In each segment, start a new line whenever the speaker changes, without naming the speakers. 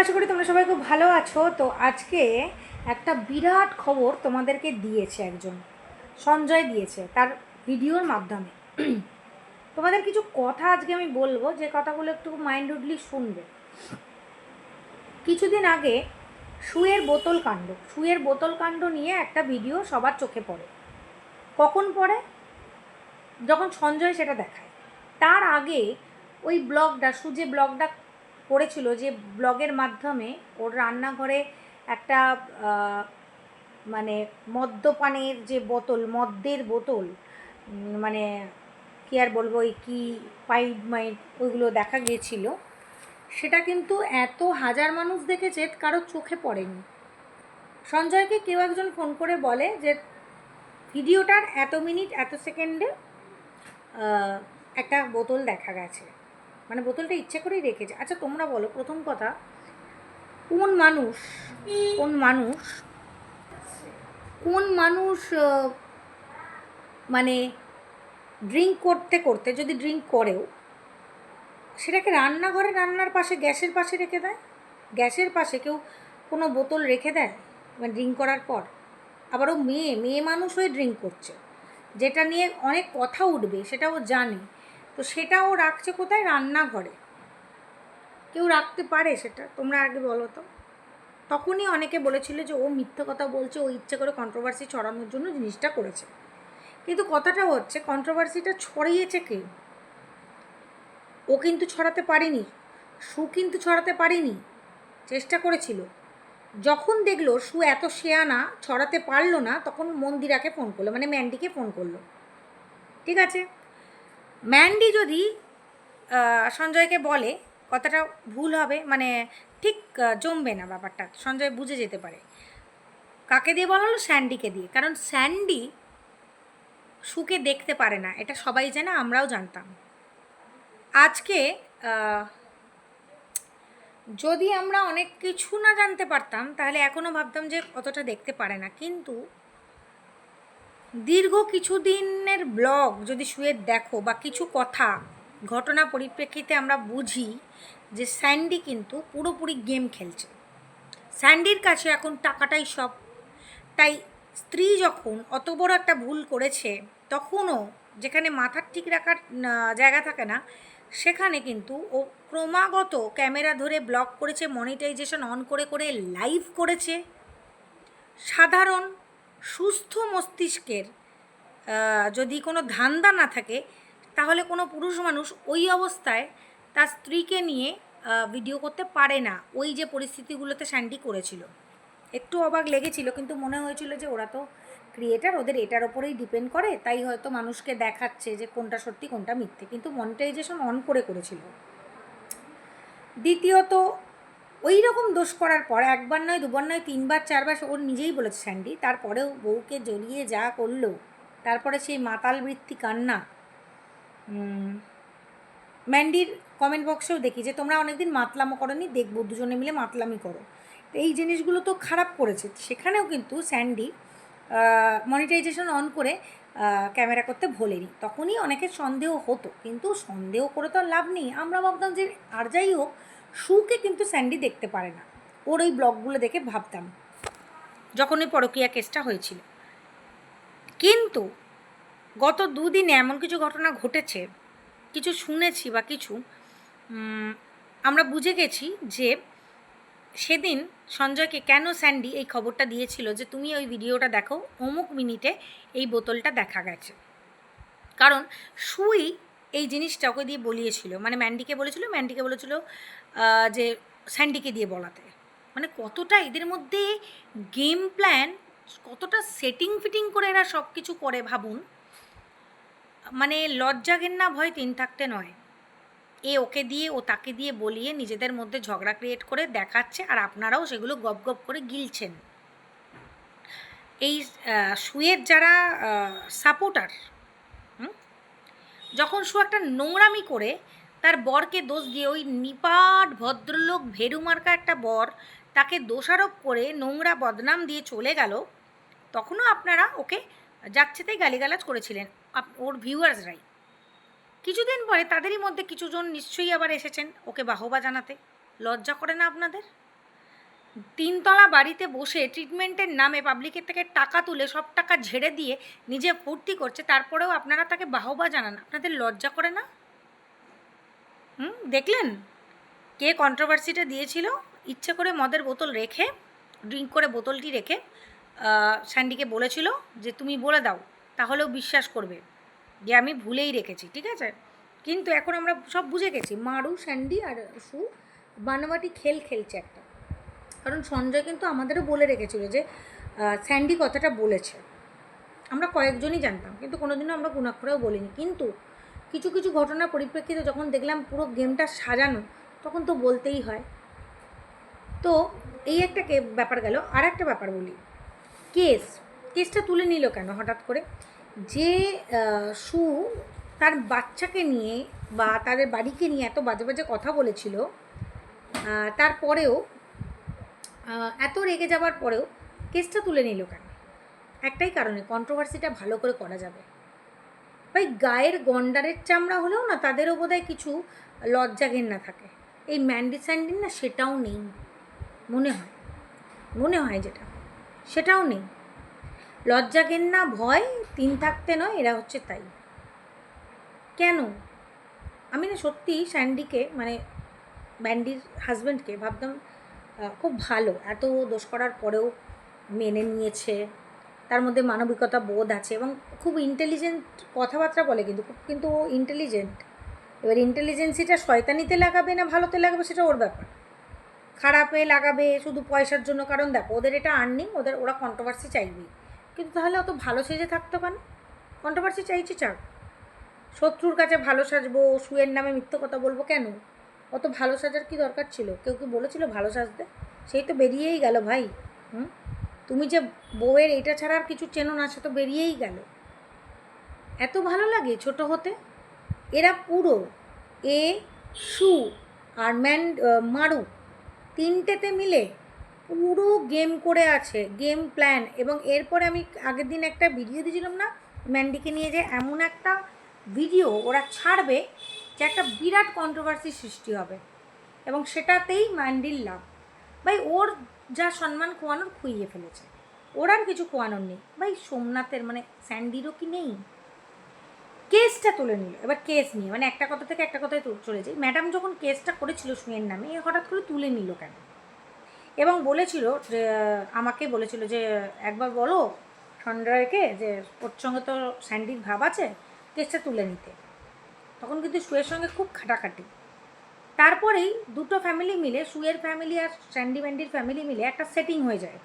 আশা করি তোমরা সবাই খুব ভালো আছো। তো আজকে একটা বিরাট খবর তোমাদেরকে দিয়েছে একজন। সঞ্জয় দিয়েছে তার ভিডিওর মাধ্যমে। তোমাদের কিছু কথা আজকে আমি বলব, যে কথাগুলো একটু মাইন্ডলি শুনবে। কিছুদিন আগে শুয়ের বোতল কাণ্ড শুয়ের বোতল কাণ্ড নিয়ে একটা ভিডিও সবার চোখে পড়ে। কখন পড়ে? যখন সঞ্জয় সেটা দেখায়। তার আগে ওই ব্লগটা, সুজে ব্লগটা করেছিল যে ব্লগের মাধ্যমে ওর রান্নাঘরে একটা মানে মদ্যপানের যে বোতল, মদ্যের বোতল মানে কি আর বলব, ওই কী পাইপ মাইপ ওইগুলো দেখা গিয়েছিল, সেটা কিন্তু এত হাজার মানুষ দেখেছে কারও চোখে পড়েনি। সঞ্জয়কে কেউ একজন ফোন করে বলে যে, ভিডিওটার এত মিনিট, এত সেকেন্ডে একটা বোতল দেখা গেছে। মানে বোতলটা ইচ্ছে করেই রেখেছে। আচ্ছা তোমরা বলো, প্রথম কথা, কোন মানুষ কোন মানুষ কোন মানুষ মানে ড্রিঙ্ক করতে করতে, যদি ড্রিঙ্ক করেও, সেটাকে রান্নাঘরে রান্নার পাশে, গ্যাসের পাশে রেখে দেয়? গ্যাসের পাশে কেউ কোনো বোতল রেখে দেয়? মানে ড্রিঙ্ক করার পর। আবারও মেয়ে মেয়ে মানুষ হয়ে ড্রিঙ্ক করছে। যেটা নিয়ে অনেক কথা উঠবে সেটা ও জানে। তো সেটা ও রাখছে কোথায়? রান্নাঘরে। কেউ রাখতে পারে সেটা, তোমরা আগে বলো তো। তখনই অনেকে বলেছিল যে ও মিথ্যে কথা বলছে, ও ইচ্ছে করে কন্ট্রোভার্সি ছড়ানোর জন্য জিনিসটা করেছে। কিন্তু কথাটা হচ্ছে কন্ট্রোভার্সিটা ছড়িয়েছে কে? ও কিন্তু ছড়াতে পারেনি, সু কিন্তু ছড়াতে পারেনি, চেষ্টা করেছিল। যখন দেখল সু এত শেয়ানা ছড়াতে পারল না, তখন মন্দিরাকে ফোন করল মানে ম্যান্ডিকে ফোন করল। ঠিক আছে? ম্যান্ডি যদি সঞ্জয়কে বলে, কথাটা ভুল হবে মানে ঠিক জমবে না ব্যাপারটা, সঞ্জয় বুঝে যেতে পারে। কাকে দিয়ে বলা হলো স্যান্ডিকে দিয়ে। কারণ স্যান্ডি সুকে দেখতে পারে না, এটা সবাই জানে, আমরাও জানতাম। আজকে যদি আমরা অনেক কিছু না জানতে পারতাম, তাহলে এখনও ভাবতাম যে, অতটা দেখতে পারে না। কিন্তু দীর্ঘ কিছুদিনের ব্লগ যদি শুয়ে দেখো বা কিছু কথা ঘটনা পরিপ্রেক্ষিতে আমরা বুঝি যে স্যান্ডি কিন্তু পুরোপুরি গেম খেলছে। স্যান্ডির কাছে এখন টাকাটাই সব। তাই স্ত্রী যখন অত বড় একটা ভুল করেছে, তখনও যেখানে মাথার ঠিক রাখার জায়গা থাকে না, সেখানে কিন্তু ও ক্রমাগত ক্যামেরা ধরে ব্লক করেছে, মনিটাইজেশন অন করে করে লাইভ করেছে। সাধারণ সুস্থ মস্তিষ্কের যদি কোনো ধান্দা না থাকে, তাহলে কোনো পুরুষ মানুষ ওই অবস্থায় তার স্ত্রীকে নিয়ে ভিডিও করতে পারে না। ওই যে পরিস্থিতিগুলোতে স্যান্ডি করেছিল। একটু অবাক লেগেছিল, কিন্তু মনে হয়েছিল যে ওরা তো ক্রিয়েটার ওদের এটার ওপরেই ডিপেন্ড করে। তাই হয়তো মানুষকে দেখাচ্ছে যে কোনটা সত্যি, কোনটা মিথ্যে। কিন্তু মনিটাইজেশন অন করে করেছিল। দ্বিতীয়ত ওই রকম দোষ করার পর, একবার নয়, দুবার নয়, তিনবার, চারবার ওর নিজেই বলেছে স্যান্ডি তারপরেও বউকে জড়িয়ে যা করল, তারপরে সেই মাতাল বৃত্তি কান্না। ম্যান্ডির কমেন্ট বক্সেও দেখি যে, তোমরা অনেকদিন মাতলামো করনি, দেখব, দুজনে মিলে মাতলামি করো। এই জিনিসগুলো তো খারাপ করেছে। সেখানেও কিন্তু স্যান্ডি মনিটাইজেশন অন করে ক্যামেরা করতে ভোলেনি। তখনই অনেকের সন্দেহ হতো, কিন্তু সন্দেহ করে তো লাভ নেই। আমরা ভাবতাম যে, আর যাই হোক সুকে কিন্তু স্যান্ডি দেখতে পারে না। ওর ওই ব্লগগুলো দেখে ভাবতাম যখন ওই পরকীয়া কেসটা হয়েছিল। কিন্তু গত দুদিনে এমন কিছু ঘটনা ঘটেছে, কিছু শুনেছি বা কিছু আমরা বুঝে গেছি যে সেদিন সঞ্জয়কে কেন স্যান্ডি এই খবরটা দিয়েছিল যে তুমি ওই ভিডিওটা দেখো, অমুক মিনিটে এই বোতলটা দেখা গেছে। কারণ সুই এই জিনিসটা ওকে দিয়ে বলিয়েছিল মানে ম্যান্ডিকে বলেছিল ম্যান্ডিকে বলেছিল যে স্যান্ডিকে দিয়ে বলাতে। মানে কতটা এদের মধ্যে গেম প্ল্যান কতটা সেটিং ফিটিং করে এরা সব কিছু করে ভাবুন। মানে লজ্জা ঘেন্না ভয় তিন থাকতে নয়। এ ওকে দিয়ে, ও তাকে দিয়ে বলিয়ে নিজেদের মধ্যে ঝগড়া ক্রিয়েট করে দেখাচ্ছে আর আপনারাও সেগুলো গপ গপ করে গিলছেন। এই সুয়ের যারা সাপোর্টার যখন সু একটা নোংরামি করে, তার বরকে দোষ দিয়ে ওই নিপাট ভদ্রলোক ভেরুমার্কা একটা বর তাকে দোষারোপ করে নোংরা বদনাম দিয়ে চলে গেল, তখনও আপনারা ওকে যাচ্ছেতেই গালিগালাজ করেছিলেন ওর ভিউয়ার্সরাই। কিছুদিন পরে তাদেরই মধ্যে কিছুজন নিশ্চয়ই আবার এসেছেন ওকে বাহবা জানাতে। লজ্জা করে না আপনাদের? তিনতলা বাড়িতে বসে ট্রিটমেন্টের নামে পাবলিকের থেকে টাকা তুলে সব টাকা ঝেড়ে দিয়ে নিজে ফুর্তি করছে, তারপরেও আপনারা তাকে বাহবা জানান। আপনাদের লজ্জা করে না? হুম, দেখলেন? কে কন্ট্রোভার্সিটা দিয়েছিল? ইচ্ছে করে মদের বোতল রেখে ড্রিঙ্ক করে বোতলটি রেখে স্যান্ডিকে বলেছিল যে, তুমি বলে দাও, তাহলেও বিশ্বাস করবে। যে, আমি ভুলেই রেখেছি। ঠিক আছে? কিন্তু এখন আমরা সব বুঝে গেছি। মারু, স্যান্ডি আর সু বানাবাটি খেল খেলছে একটা। কারণ সঞ্জয় কিন্তু আমাদেরও বলে রেখেছিল যে স্যান্ডি কথাটা বলেছে। আমরা কয়েকজনই জানতাম, কিন্তু কোনোদিনও আমরা গুণাক্ষরেও বলিনি। কিন্তু কিছু কিছু ঘটনার পরিপ্রেক্ষিতে যখন দেখলাম পুরো গেমটা সাজানো, তখন তো বলতেই হয়। তো এই একটা কে ব্যাপার গেল। আর একটা ব্যাপার বলি। কেস, কেসটা তুলে নিল কেন হঠাৎ করে? যে সু তার বাচ্চাকে নিয়ে বা তাদের বাড়িকে নিয়ে এত বাজে বাজে কথা বলেছিল তারপরেও এত রেগে যাওয়ার পরেও কেসটা তুলে নিল কেন? একটাই কারণে কন্ট্রোভার্সিটা ভালো করে করা যাবে। ভাই, গায়ের গন্ডারের চামড়া হলেও না তাদেরও বোধহয় কিছু লজ্জা ঘেন্না থাকে। এই ম্যান্ডি স্যান্ডিন না সেটাও নেই, মনে হয়। মনে হয় যেটা, সেটাও নেই। লজ্জা ঘেন্না, ভয়, তিন থাকতে নয়, এরা হচ্ছে তাই। কেন? আমি না সত্যি স্যান্ডিকে মানে ব্যান্ডির হাজব্যান্ডকে ভাবতাম খুব ভালো। এত দোষ করার পরেও মেনে নিয়েছে। তার মধ্যে মানবিকতা বোধ আছে এবং খুব ইন্টেলিজেন্ট কথাবার্তা বলে কিন্তু, খুব কিন্তু ও ইন্টেলিজেন্ট এবার ইন্টেলিজেন্সিটা শয়তানিতে লাগাবে না ভালোতে লাগাবে সেটা ওর ব্যাপার। খারাপে লাগাবে শুধু পয়সার জন্য, কারণ দেখো ওদের এটা আর্নিং ওদের, ওরা কন্ট্রোভার্সি চাইবেই। কিন্তু তাহলে অত ভালো সেজে থাকতে পারে কন্ট্রোভার্সি চাইছি চাক। শত্রুর কাছে ভালো সাজবো শুয়ের নামে মিথ্য কথা বলব কেন? অত ভালো সাজার কি দরকার ছিল? কেউ কি বলেছিল ভালো সাজতে? সেই তো বেরিয়েই গেল ভাই, হুম? তুমি যে বউয়ের এইটা ছাড়া আর কিছু চেনো না, সে তো বেরিয়েই গেল। এত ভালো লাগে ছোট হতে? এরা পুরো, এ, সু আর ম্যান মারু তিনটেতে মিলে পুরো গেম করে আছে, গেম প্ল্যান। এবং এরপরে আমি আগের দিন একটা ভিডিও দিয়েছিলাম না, ম্যান্ডিকে নিয়ে যে এমন একটা ভিডিও ওরা ছাড়বে যে একটা বিরাট কন্ট্রোভার্সি সৃষ্টি হবে। এবং সেটাতেই ম্যান্ডির লাভ ভাই ওর যা সম্মান খোয়ানোর খুইয়ে ফেলেছে। ওর আর কিছু খোয়ানোর নেই। ভাই সোমনাথের মানে স্যান্ডিরও কি নেই? কেসটা তুলে নিল। এবার কেস নিয়ে মানে একটা কথা থেকে একটা কথায় চলে যায় ম্যাডাম যখন কেসটা করেছিল সুয়ের নামে, এ হঠাৎ করে তুলে নিল কেন? এবং বলেছিল যে, আমাকে বলেছিল যে, একবার বলো সঞ্জয়কে যে, ওর সঙ্গে তো স্যান্ডির ভাব আছে, কেসটা তুলে নিতে। তখন কিন্তু সুয়ের সঙ্গে খুব খাটাখাটি। তারপরেই দুটো ফ্যামিলি মিলে, সুয়ের ফ্যামিলি আর স্যান্ডি ম্যান্ডির ফ্যামিলি মিলে একটা সেটিং হয়ে যায়।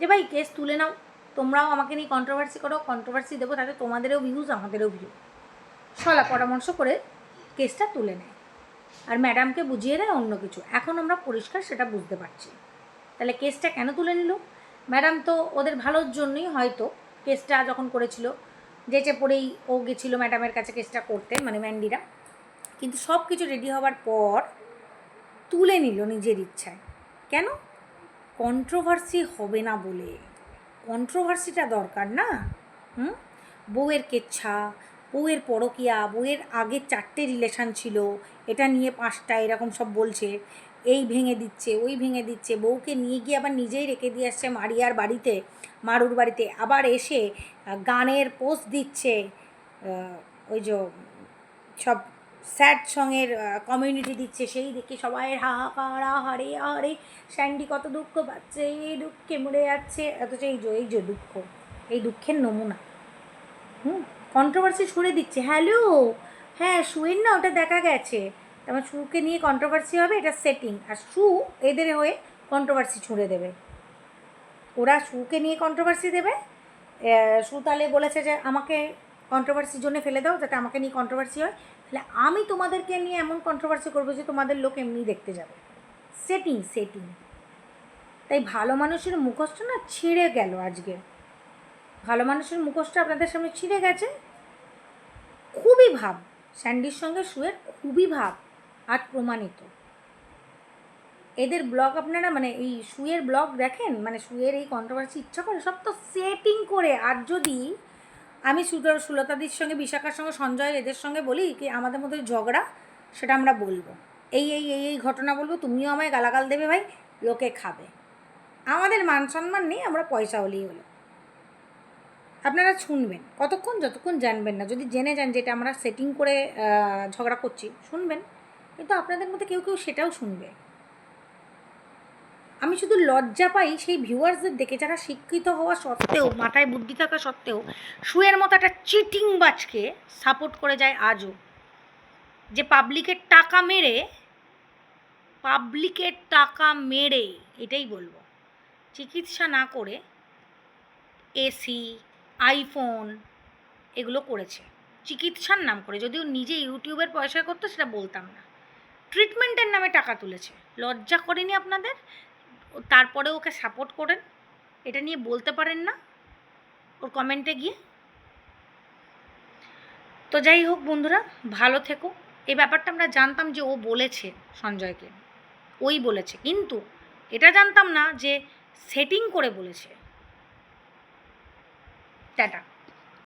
যে ভাই কেস তুলে নাও, তোমরাও আমাকে নিয়ে কন্ট্রোভার্সি করো কন্ট্রোভার্সি দেবো তাতে তোমাদেরও ভিউজ আমাদেরও ভিউ সলা পরামর্শ করে কেসটা তুলে নেয়। আর ম্যাডামকে বুঝিয়ে দেয় অন্য কিছু। এখন আমরা পরিষ্কার সেটা বুঝতে পারছি। তাহলে কেসটা কেন তুলে নিল? ম্যাডাম তো ওদের ভালোর জন্যই হয়তো কেসটা যখন করেছিল যেচে পড়েই ও গেছিল ম্যাডামের কাছে কেসটা করতে মানে ম্যান্ডিরা। কিন্তু সব কিছু রেডি হওয়ার পর তুলে নিল নিজের ইচ্ছায়। কেন? কন্ট্রোভার্সি হবে না বলে। কন্ট্রোভার্সিটা দরকার না। হুম? বউয়ের কেচ্ছা, বউয়ের পরকিয়া, বউয়ের আগে চারটে রিলেশান ছিল, এটা নিয়ে পাঁচটা এরকম সব বলছে। এই ভেঙে দিচ্ছে, ওই ভেঙে দিচ্ছে। বউকে নিয়ে গিয়ে আবার নিজেই রেখে দিয়ে আসছে মারিয়ার বাড়িতে, মারুর বাড়িতে। আবার এসে গানের পোস্ট দিচ্ছে ওই যে সব স্যাড সঙের কমিউনিটি দিচ্ছে, সেই দেখে সবাই হাহাকার আহারে আহারে স্যান্ডি কত দুঃখ পাচ্ছে, এই দুঃখে মরে যাচ্ছে, অথচ এই যে এই যে দুঃখ, এই দুঃখের নমুনা। হুম কন্ট্রোভার্সি ছুড়ে দিচ্ছে হ্যালো হ্যাঁ শুয়ের না, ওটা দেখা গেছে। তারপর শুকে নিয়ে কন্ট্রোভার্সি হবে, এটা সেটিং আর শু এদের হয়ে কন্ট্রোভার্সি ছুঁড়ে দেবে। ওরা শুকে নিয়ে কন্ট্রোভার্সি দেবে? শু তাহলে বলেছে যে, আমাকে কন্ট্রোভার্সির জন্য ফেলে দাও, যাতে আমাকে নিয়ে কন্ট্রোভার্সি হয়। তাহলে আমি তোমাদেরকে নিয়ে এমন কন্ট্রোভার্সি করব যে, তোমাদের লোক এমনি দেখতে যাবে। সেটিং সেটিং তাই ভালো মানুষের মুখস্থ না ছিঁড়ে গেল আজকে। ভালো মানুষের মুখোশটা আপনাদের সামনে ছিঁড়ে গেছে। খুবই ভাব। স্যান্ডির সঙ্গে শুয়ের খুবই ভাব। আজ প্রমাণিত। এদের ব্লগ আপনারা মানে এই শুয়ের ব্লগ দেখেন? মানে শুয়ের এই কন্ট্রোভার্সি ইচ্ছা করে সব তো সেটিং করে। আর যদি আমি সুলতাদির সঙ্গে, বিশাখার সঙ্গে সঞ্জয় এদের সঙ্গে বলি কি, আমাদের মধ্যে ঝগড়া, সেটা আমরা বলব। এই এই এই এই ঘটনা বলব, তুমিও আমায় গালাগাল দেবে ভাই, লোকে খাবে। আমাদের মান সম্মান নেই, আমরা পয়সা হলেই হলো। আপনারা শুনবেন, কতক্ষণ যতক্ষণ জানবেন না। যদি জেনে যান যেটা আমরা সেটিং করে ঝগড়া করছি, শুনবেন। কিন্তু আপনাদের মধ্যে কেউ কেউ সেটাও শুনবে। আমি শুধু লজ্জা পাই সেই ভিউয়ার্সদের দেখে, যারা শিক্ষিত হওয়া সত্ত্বেও, মাথায় বুদ্ধি থাকা সত্ত্বেও, শুয়ের মতো একটা চিটিং বাজকে সাপোর্ট করে যায় আজও। যে পাবলিকের টাকা মেরে, পাবলিকের টাকা মেরে, এটাই বলব। চিকিৎসা না করে এসি, আইফোন, এগুলো করেছে। চিকিৎসার নাম করে, যদিও নিজে ইউটিউবের পয়সা করতো, সেটা বলতাম না। ট্রিটমেন্টের নামে টাকা তুলেছে। লজ্জা করেনি আপনাদের? তারপরে ওকে সাপোর্ট করেন। এটা নিয়ে বলতে পারেন না। ওর কমেন্টে গিয়ে। তো যাই হোক বন্ধুরা, ভালো থেকো। এই ব্যাপারটা আমরা জানতাম যে ও বলেছে সঞ্জয়কে। ওই বলেছে। কিন্তু এটা জানতাম না যে সেটিং করে বলেছে। টাটা।